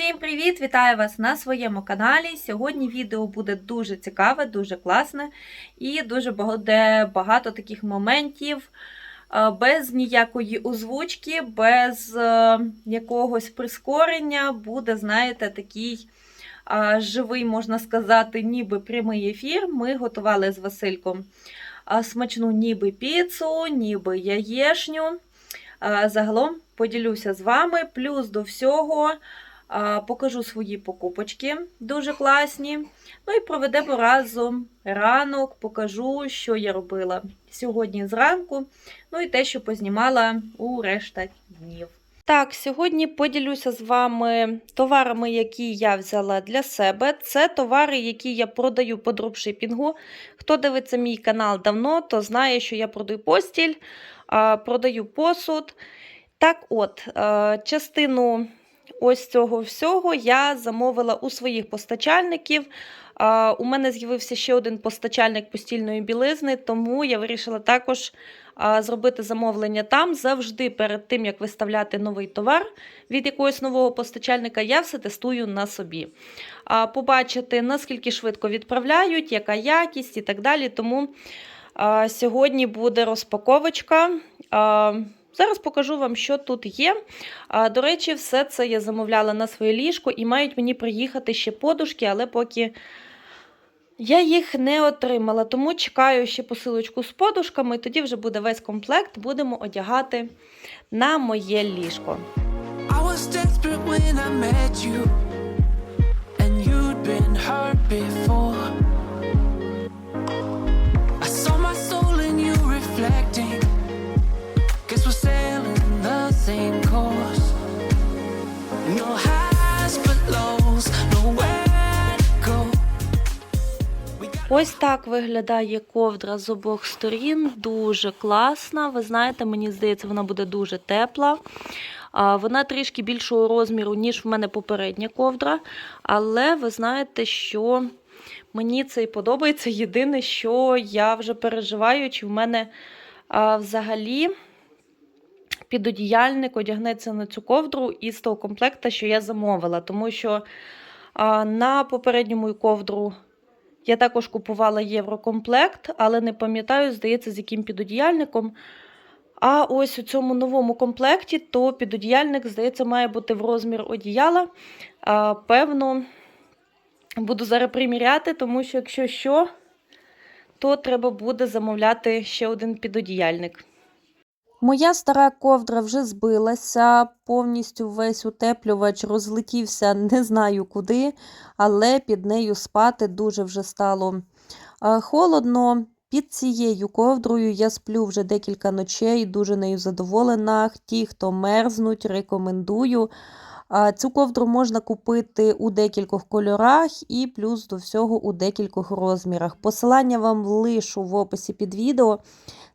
Всім привіт! Вітаю вас на своєму каналі. Сьогодні відео буде дуже цікаве, дуже класне і дуже буде багато таких моментів е, без ніякої озвучки, без е, якогось прискорення. Буде, знаєте, такий е, живий, можна сказати, ніби прямий ефір. Ми готували з Васильком смачну ніби піцу, ніби яєшню. Загалом поділюся з вами. Плюс до всього. Покажу свої покупочки, дуже класні. Ну і проведемо разом ранок, покажу, що я робила сьогодні зранку, ну і те, що познімала у решта днів. Так, сьогодні поділюся з вами товарами, які я взяла для себе. Це товари, які я продаю по дропшипінгу. Хто дивиться мій канал давно, то знає, що я продаю постіль, продаю посуд. Так от, е, частину ось цього всього я замовила у своїх постачальників. У мене з'явився ще один постачальник постільної білизни, тому я вирішила також зробити замовлення там. Завжди перед тим, як виставляти новий товар від якогось нового постачальника, я все тестую на собі. Побачити, наскільки швидко відправляють, яка якість і так далі. Тому сьогодні буде розпаковочка. Зараз покажу вам, що тут є. До речі, все це я замовляла на своє ліжко і мають мені приїхати ще подушки, але поки я їх не отримала. Тому чекаю ще посилочку з подушками, і тоді вже буде весь комплект, будемо одягати на моє ліжко. I Ось так виглядає ковдра з обох сторін. Дуже класна. Ви знаєте, мені здається, вона буде дуже тепла. Вона трішки більшого розміру, ніж в мене попередня ковдра. Але ви знаєте, що мені це і подобається. Єдине, що я вже переживаю, чи в мене взагалі підодіяльник одягнеться на цю ковдру із того комплекта, що я замовила. Тому що на попередню мою ковдру я також купувала єврокомплект, але не пам'ятаю, здається, з яким підодіяльником. А ось у цьому новому комплекті, то підодіяльник, здається, має бути в розмір одіяла. А, певно, буду зараз приміряти, тому що якщо що, то треба буде замовляти ще один підодіяльник. Моя стара ковдра вже збилася, повністю весь утеплювач розлетівся не знаю куди, але під нею спати дуже вже стало холодно. Під цією ковдрою я сплю вже декілька ночей, дуже нею задоволена. Ті, хто мерзнуть, рекомендую. Цю ковдру можна купити у декількох кольорах і плюс до всього у декількох розмірах. Посилання вам лишу в описі під відео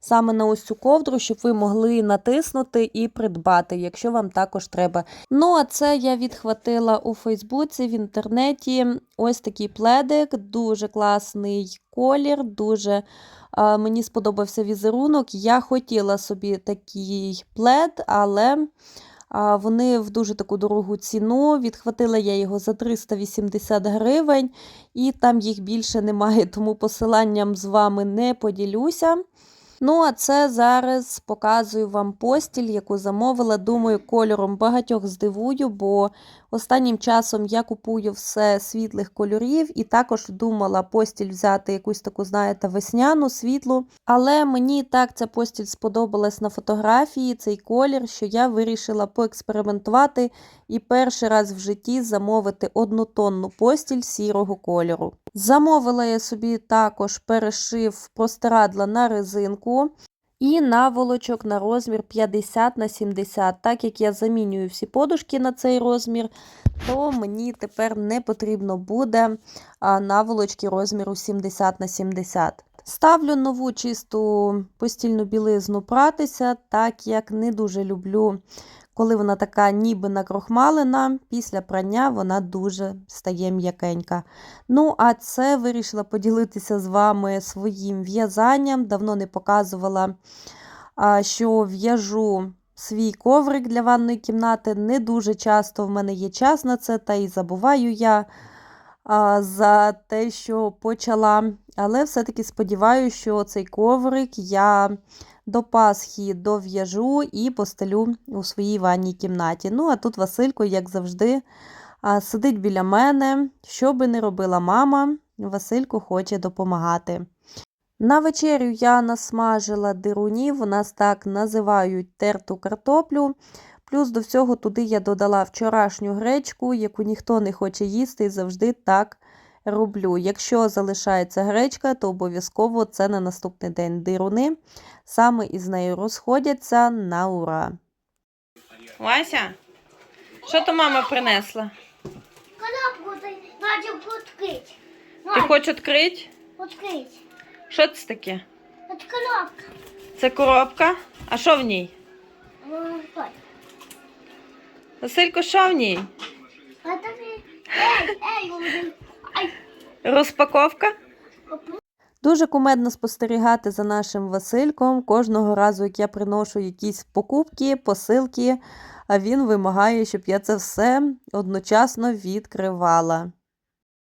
саме на ось цю ковдру, щоб ви могли натиснути і придбати, якщо вам також треба. Ну, а це я відхватила у Фейсбуці в інтернеті. Ось такий пледик, дуже класний колір, дуже а, мені сподобався візерунок. Я хотіла собі такий плед, але. Вони в дуже таку дорогу ціну. Відхватила я його за 380 гривень, і там їх більше немає, тому посиланням з вами не поділюся. Ну, а це зараз показую вам постіль, яку замовила. Думаю, кольором багатьох здивую, бо останнім часом я купую все світлих кольорів і також думала постіль взяти якусь таку, знаєте, весняну світлу. Але мені так ця постіль сподобалась на фотографії, цей колір, що я вирішила поекспериментувати і перший раз в житті замовити однотонну постіль сірого кольору. Замовила я собі також перешив простирадла на резинку. І наволочок на розмір 50 на 70. Так як я замінюю всі подушки на цей розмір, то мені тепер не потрібно буде наволочки розміру 70 на 70. Ставлю нову чисту постільну білизну пратися, так як не дуже люблю, коли вона така ніби накрохмалена. Після прання вона дуже стає м'якенька. Ну, а це вирішила поділитися з вами своїм в'язанням. Давно не показувала, що в'яжу свій коврик для ванної кімнати. Не дуже часто в мене є час на це, та й забуваю я за те, що почала. Але все-таки сподіваюся, що цей коврик я до Пасхи дов'яжу і постелю у своїй ванній кімнаті. Ну, а тут Василько, як завжди, сидить біля мене. Що би не робила мама, Василько хоче допомагати. На вечерю я насмажила дирунів, у нас так називають терту картоплю. Плюс до всього туди я додала вчорашню гречку, яку ніхто не хоче їсти і завжди так роблю. Якщо залишається гречка, то обов'язково це на наступний день дируни. Саме із нею розходяться на ура. Вася, що то мама принесла? Коробку ти Надя відкрити. Ти хочеш відкрити? Відкрити. Що це таке? От коробка. Це коробка. А що в ній? Василько, що в ній? Ей, Розпаковка? Дуже кумедно спостерігати за нашим Васильком. Кожного разу, як я приношу якісь покупки, посилки, а він вимагає, щоб я це все одночасно відкривала.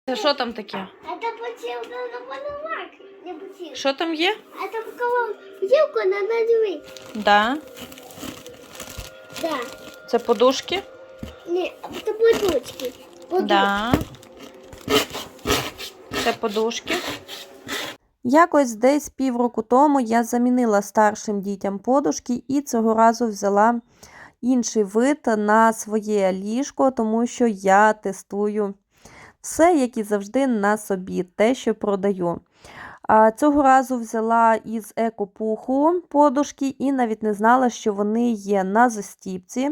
Це що там таке? Это хотел на понимать. Не хотел. Що там є? Это кого вилку надо дивить. Да. Да. Це подушки? Не, это подушки. Подушки. Да. Це подушки. Якось десь півроку тому я замінила старшим дітям подушки і цього разу взяла інший вид на своє ліжко, тому що я тестую все, як і завжди, на собі, те, що продаю. Цього разу взяла із екопуху подушки і навіть не знала, що вони є на застіпці.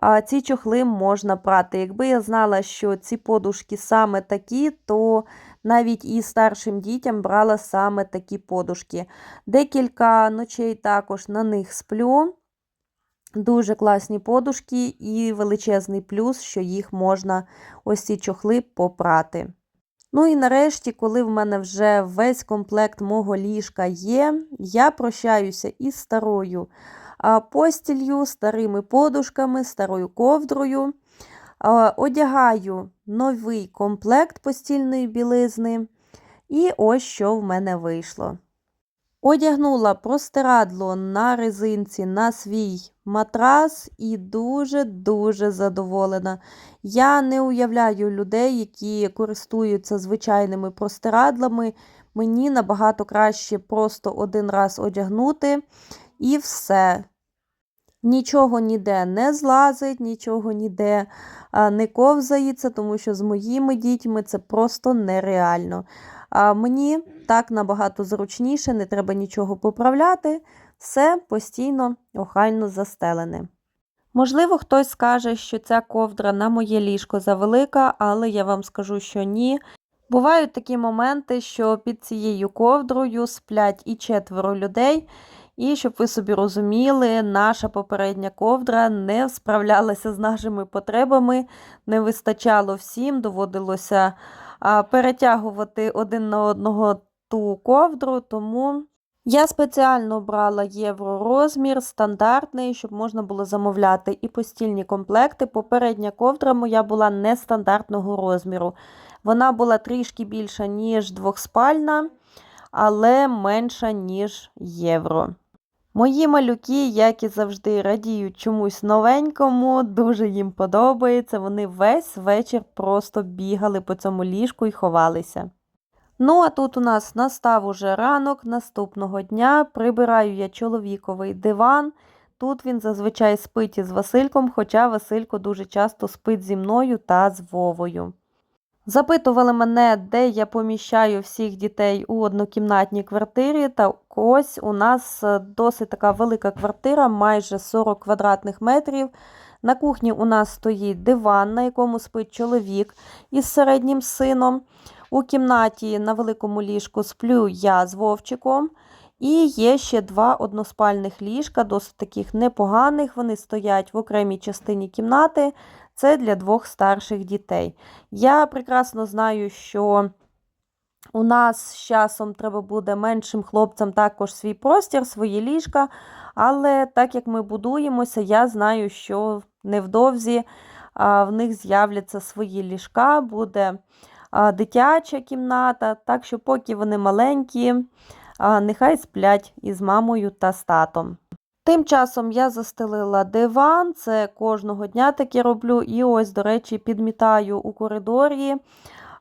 А Ці чохли можна прати. Якби я знала, що ці подушки саме такі, то навіть і старшим дітям брала саме такі подушки. Декілька ночей також на них сплю. Дуже класні подушки і величезний плюс, що їх можна ось ці чохли попрати. Ну і нарешті, коли в мене вже весь комплект мого ліжка є, я прощаюся із старою постілью, старими подушками, старою ковдрою. Одягаю новий комплект постільної білизни. І ось що в мене вийшло. Одягнула простирадло на резинці на свій матрас і дуже-дуже задоволена. Я не уявляю людей, які користуються звичайними простирадлами. Мені набагато краще просто один раз одягнути і все. Нічого ніде не злазить, нічого ніде не ковзається, тому що з моїми дітьми це просто нереально. А мені так набагато зручніше, не треба нічого поправляти, все постійно охайно застелене. Можливо, хтось скаже, що ця ковдра на моє ліжко завелика, але я вам скажу, що ні. Бувають такі моменти, що під цією ковдрою сплять і четверо людей. І щоб ви собі розуміли, наша попередня ковдра не справлялася з нашими потребами, не вистачало всім, доводилося перетягувати один на одного ту ковдру, тому я спеціально брала євророзмір стандартний, щоб можна було замовляти і постільні комплекти. Попередня ковдра моя була нестандартного розміру. Вона була трішки більша, ніж двохспальна, але менша, ніж євро. Мої малюки, як і завжди, радіють чомусь новенькому, дуже їм подобається. Вони весь вечір просто бігали по цьому ліжку і ховалися. Ну, а тут у нас настав уже ранок наступного дня. Прибираю я чоловіковий диван. Тут він зазвичай спить із Васильком, хоча Василько дуже часто спить зі мною та з Вовою. Запитували мене, де я поміщаю всіх дітей у однокімнатній квартирі. Та ось у нас е, досить така велика квартира, майже 40 квадратних метрів. На кухні у нас стоїть диван, на якому спить чоловік із середнім сином. У кімнаті на великому ліжку сплю я з Вовчиком. І є ще два односпальних ліжка, досить таких непоганих. Вони стоять в окремій частині кімнати. Це для двох старших дітей. Я прекрасно знаю, що У нас з часом треба буде меншим хлопцям також свій простір, свої ліжка. Але так як ми будуємося, я знаю, що невдовзі в них з'являться свої ліжка, буде дитяча кімната. Так що, поки вони маленькі, нехай сплять із мамою та з татом. Тим часом я застелила диван, це кожного дня таке роблю. І ось, до речі, підмітаю у коридорі.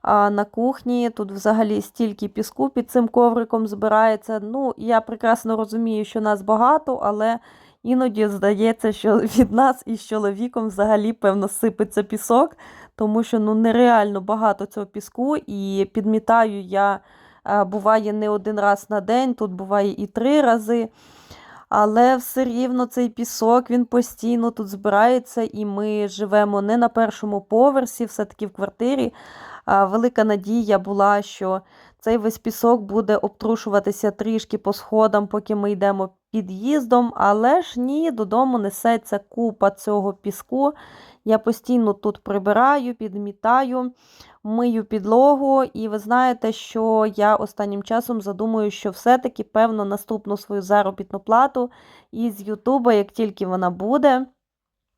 А на кухні тут взагалі стільки піску під цим ковриком збирається. Ну, я прекрасно розумію, що нас багато, але іноді здається, що від нас із чоловіком взагалі, певно, сипеться пісок, тому що ну, нереально багато цього піску, і підмітаю я буває не один раз на день, тут буває і три рази. Але все рівно цей пісок він постійно тут збирається, і ми живемо не на першому поверсі, все-таки в квартирі. Велика надія була, що цей весь пісок буде обтрушуватися трішки по сходам, поки ми йдемо під'їздом. Але ж ні, додому несеться купа цього піску. Я постійно тут прибираю, підмітаю, мию підлогу. І ви знаєте, що я останнім часом задумую, що все-таки, певно, наступну свою заробітну плату із Ютуба, як тільки вона буде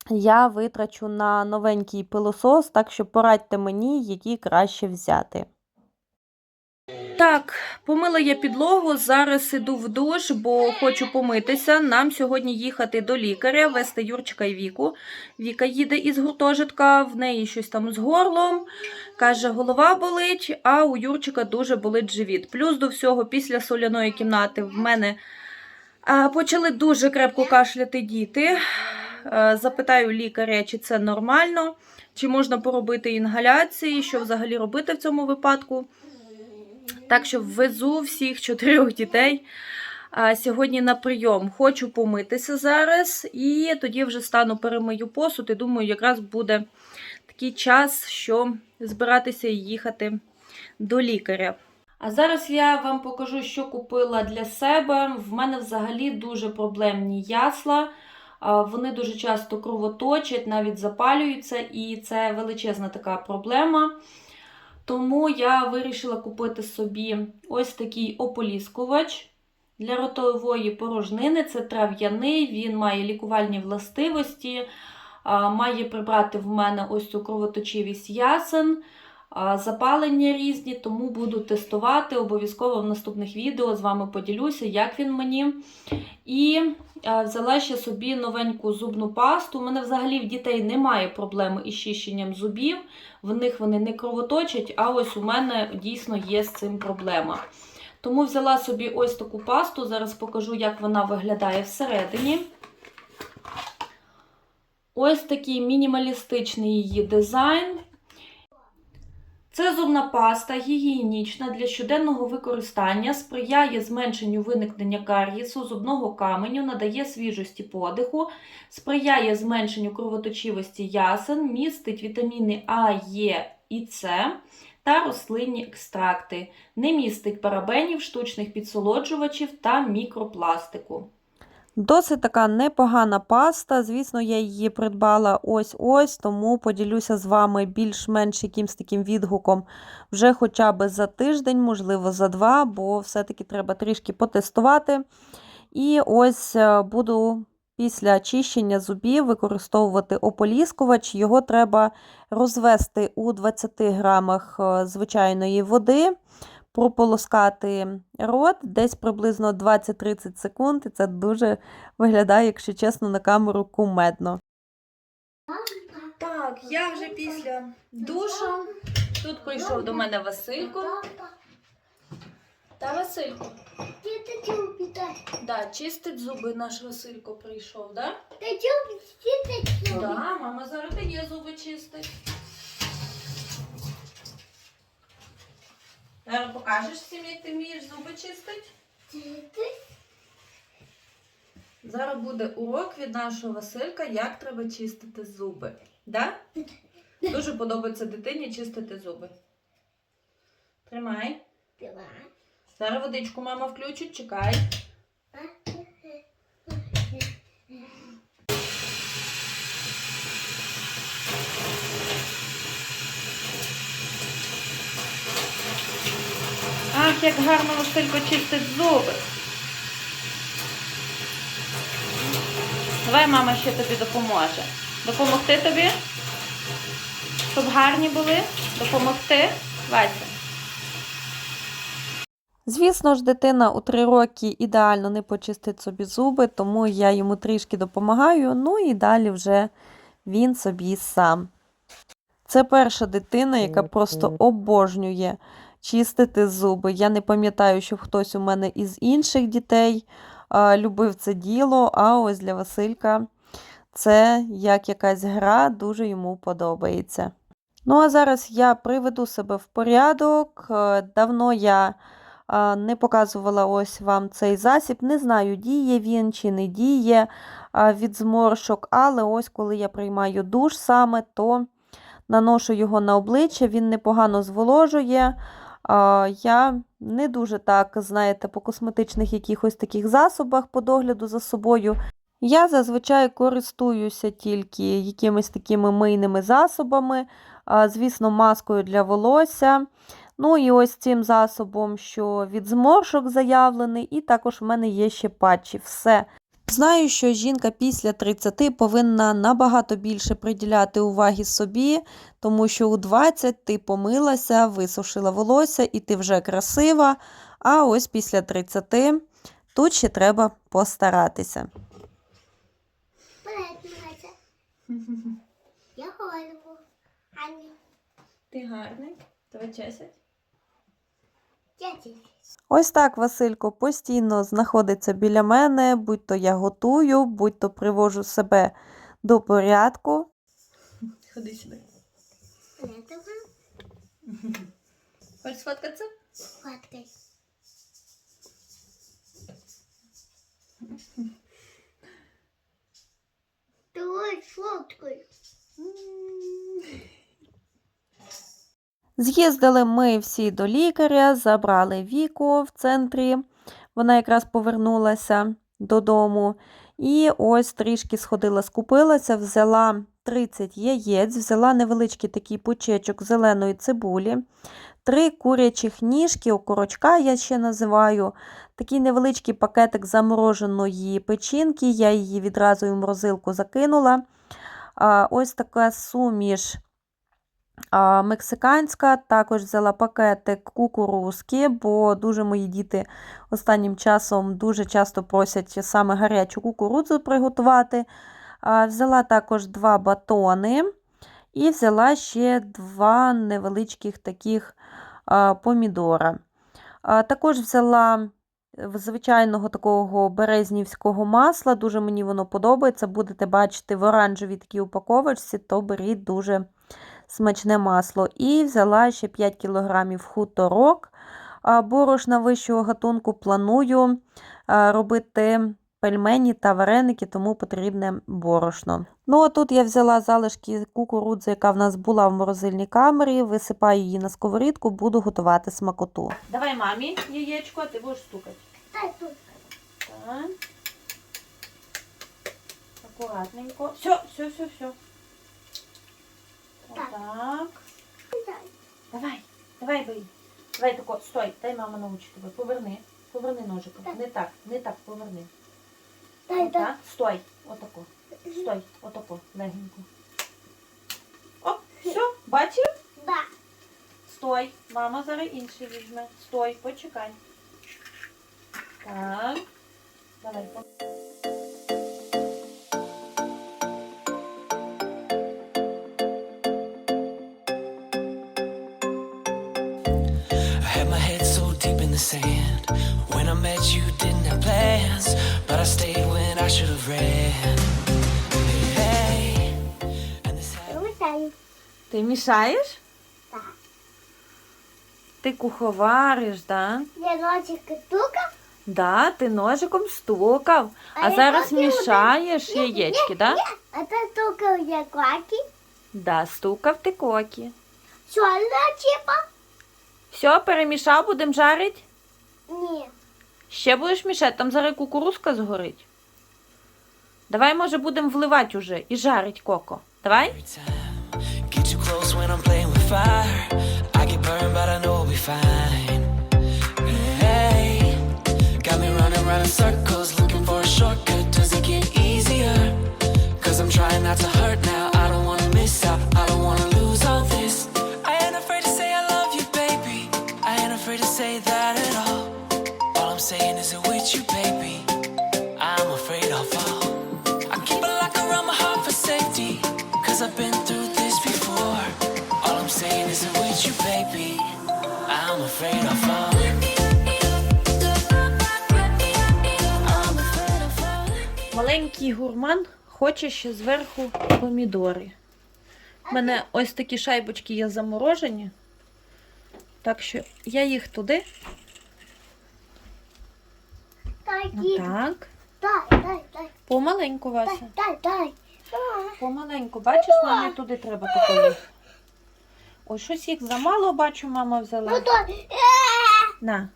я витрачу на новенький пилосос, так що порадьте мені, який краще взяти. Так, помила я підлогу, зараз іду в душ, бо хочу помитися. Нам сьогодні їхати до лікаря, вести Юрчика і Віку. Віка їде із гуртожитка, в неї щось там з горлом. Каже, голова болить, а у Юрчика дуже болить живіт. Плюс до всього, після соляної кімнати в мене почали дуже крепко кашляти діти. Запитаю лікаря, чи це нормально, чи можна поробити інгаляції, що взагалі робити в цьому випадку. Так що ввезу всіх чотирьох дітей сьогодні на прийом. Хочу помитися зараз, і тоді вже стану перемию посуд. І думаю, якраз буде такий час, що збиратися і їхати до лікаря. А зараз я вам покажу, що купила для себе. В мене взагалі дуже проблемні ясла. Вони дуже часто кровоточать, навіть запалюються, і це величезна така проблема. Тому я вирішила купити собі ось такий ополіскувач для ротової порожнини. Це трав'яний, він має лікувальні властивості, має прибрати в мене ось цю кровоточивість ясен, запалення різні, тому буду тестувати. Обов'язково в наступних відео з вами поділюся, як він мені. І взяла ще собі новеньку зубну пасту. У мене взагалі в дітей немає проблеми із чищенням зубів. В них вони не кровоточать, а ось у мене дійсно є з цим проблема. Тому взяла собі ось таку пасту. Зараз покажу, як вона виглядає всередині. Ось такий мінімалістичний її дизайн. Це зубна паста гігієнічна для щоденного використання, сприяє зменшенню виникнення кар'єсу, зубного каменю, надає свіжості подиху, сприяє зменшенню кровоточивості ясен, містить вітаміни А, Е і С та рослинні екстракти, не містить парабенів, штучних підсолоджувачів та мікропластику. Досить така непогана паста. Звісно, я її придбала ось-ось, тому поділюся з вами більш-менш якимсь таким відгуком вже хоча б за тиждень, можливо, за два, бо все-таки треба трішки потестувати. І ось е, буду після очищення зубів використовувати ополіскувач. Його треба розвести у 20 грамах е, звичайної води прополоскати рот десь приблизно 20-30 секунд, і це дуже виглядає, якщо чесно, на камеру кумедно. Так, я вже після душу. Тут прийшов до мене Василько. Та Василько, да, чистить зуби наш Василько прийшов, да? Чупіш, ти ти. Да, мама зараз дає зуби чистить. Зараз покажеш всім, як ти вмієш зуби чистити? Ти ти. Зараз буде урок від нашого Василька, як треба чистити зуби. Да? Дуже подобається дитині чистити зуби. Тримай. Зараз водичку мама включить, чекай. Бачиш, як гарно Василько чистить зуби. Давай мама ще тобі допоможе. Допомогти тобі? Щоб гарні були? Допомогти? Вася. Звісно ж, дитина у три роки ідеально не почистить собі зуби, тому я йому трішки допомагаю, ну і далі вже він собі сам. Це перша дитина, яка просто обожнює чистити зуби. Я не пам'ятаю, щоб хтось у мене із інших дітей любив це діло, а ось для Василька це як якась гра, дуже йому подобається. Ну а зараз я приведу себе в порядок. Е, Давно я не показувала ось вам цей засіб. Не знаю, діє він чи не діє від зморшок, але ось коли я приймаю душ саме, то наношу його на обличчя, він непогано зволожує. Я не дуже так, знаєте, по косметичних якихось таких засобах по догляду за собою. Я зазвичай користуюся тільки якимись такими мийними засобами, звісно, маскою для волосся. Ну і ось цим засобом, що від зморшок заявлений, і також в мене є ще патчі. Все. Знаю, що жінка після 30 повинна набагато більше приділяти уваги собі, тому що у 20 ти помилася, висушила волосся і ти вже красива. А ось після 30 тут ще треба постаратися. Я говорю. Ти гарний, тебе чесять. Ось так Василько постійно знаходиться біля мене, будь то я готую, будь то привожу себе до порядку. Ходи сюди. Хочеш сфоткатися? фоткай. Давай сфоткай. З'їздили ми всі до лікаря, забрали Віку в центрі. Вона якраз повернулася додому. І ось трішки сходила, скупилася, взяла 30 яєць, взяла невеличкий такий пучечок зеленої цибулі, три курячих ніжки, окорочка я ще називаю, такий невеличкий пакетик замороженої печінки, я її відразу в морозилку закинула. Ось така суміш мексиканська. Також взяла пакетик кукурузки, бо дуже мої діти останнім часом дуже часто просять саме гарячу кукурудзу приготувати. Взяла також два батони і взяла ще два невеличких таких помідора. Також взяла звичайного такого березнівського масла. Дуже мені воно подобається. Будете бачити в оранжевій такій упаковочці, то беріть дуже смачне масло. І взяла ще 5 кг хуторок борошна вищого гатунку. Планую робити пельмені та вареники, тому потрібне борошно. Ну, а тут я взяла залишки кукурудзи, яка в нас була в морозильній камері, висипаю її на сковорідку, буду готувати смакоту. Давай мамі яєчко, ти будеш стукати. Тут. Так. Акуратненько. Все, все, все, все. Так. Отак. Давай, давай бий. Давай тако, стой, дай мама научить тебе. Поверни. Поверни ножиком. Так. Не так, не так, поверни. Дай, дай. Отак. Стой. Отако. Стой. Отако. Легенько. Оп, все, бачив? Да. Стой. Мама зараз інший візьме. Стой, почекай. Так. Давай. по- had my head so deep in the sand. When I met you, didn't have plans, but I stayed when I should have ran. Hey, and this Пам'ятаю. Ти мішаєш? Так. Ти куховариш, да? Я носик тука. Да, ти ножиком стукав. А, А зараз мішаєш Ні, яєчки, ні, да? ні. А це тука я кваки. Да, стукав ти кокі. Що, чіпа? Все, перемішав, будемо жарити. Ні. Ще будеш мішати, там зараз кукурузка згорить. Давай, може, будемо вливати уже і жарить коко. Давай? Маленький гурман хоче ще зверху помідори. У мене ось такі шайбочки є заморожені. Так що я їх туди. Так. Помаленьку, Вася. Помаленьку. Бачиш, мамі туди треба такої. Ой, щось їх замало, бачу, мама Ну, взяла. Е! На.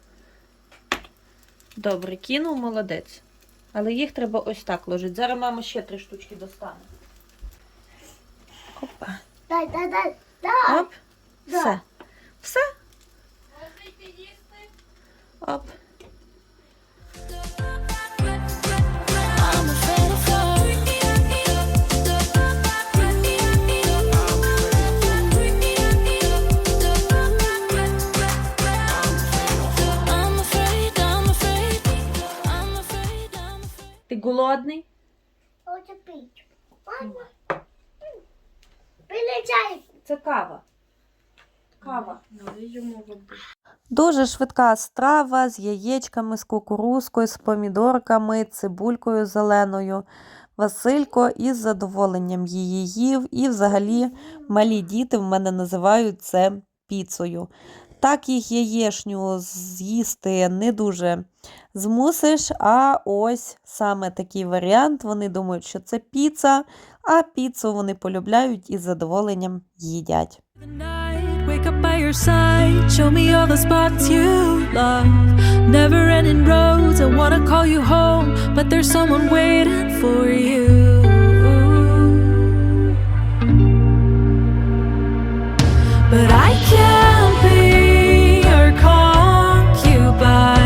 Добре, кинув, молодець. Але їх треба ось так ложити. Зараз мама ще три штучки достане. Опа. Дай, дай, дай. Дай. Оп. Все. Все? Оп. Голодний? Хочу. Мама. Прилечай. Це кава. Кава. Дуже швидка страва з яєчками, з кукурузкою, з помідорками, цибулькою зеленою. Василько із задоволенням її їв, і взагалі малі діти в мене називають це піцею. Так їх яєшню з'їсти не дуже змусиш. А ось саме такий варіант. Вони думають, що це піца, а піцу вони полюбляють і з задоволенням їдять. But I can't be your concubine.